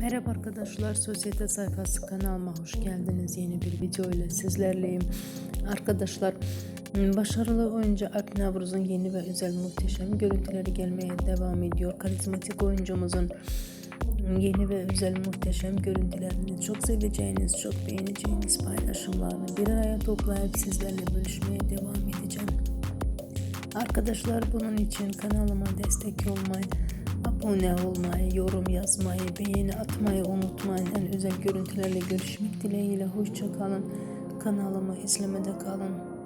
Merhaba arkadaşlar, Sosyete Sayfası kanalıma hoş geldiniz. Yeni bir video ile sizlerleyim. Arkadaşlar, başarılı oyuncu Alp Navruz'un yeni ve özel muhteşem görüntüleri gelmeye devam ediyor. Karizmatik oyuncumuzun yeni ve özel muhteşem görüntülerini çok seveceğiniz, çok beğeneceğiniz paylaşımlarını bir araya toplayıp sizlerle bölüşmeye devam edeceğim. Arkadaşlar bunun için kanalıma destek olmayı, abone olmayı, yorum yazmayı, beğeni atmayı unutmayın. En özel görüntülerle görüşmek dileğiyle. Hoşça kalın. Kanalımı izlemede kalın.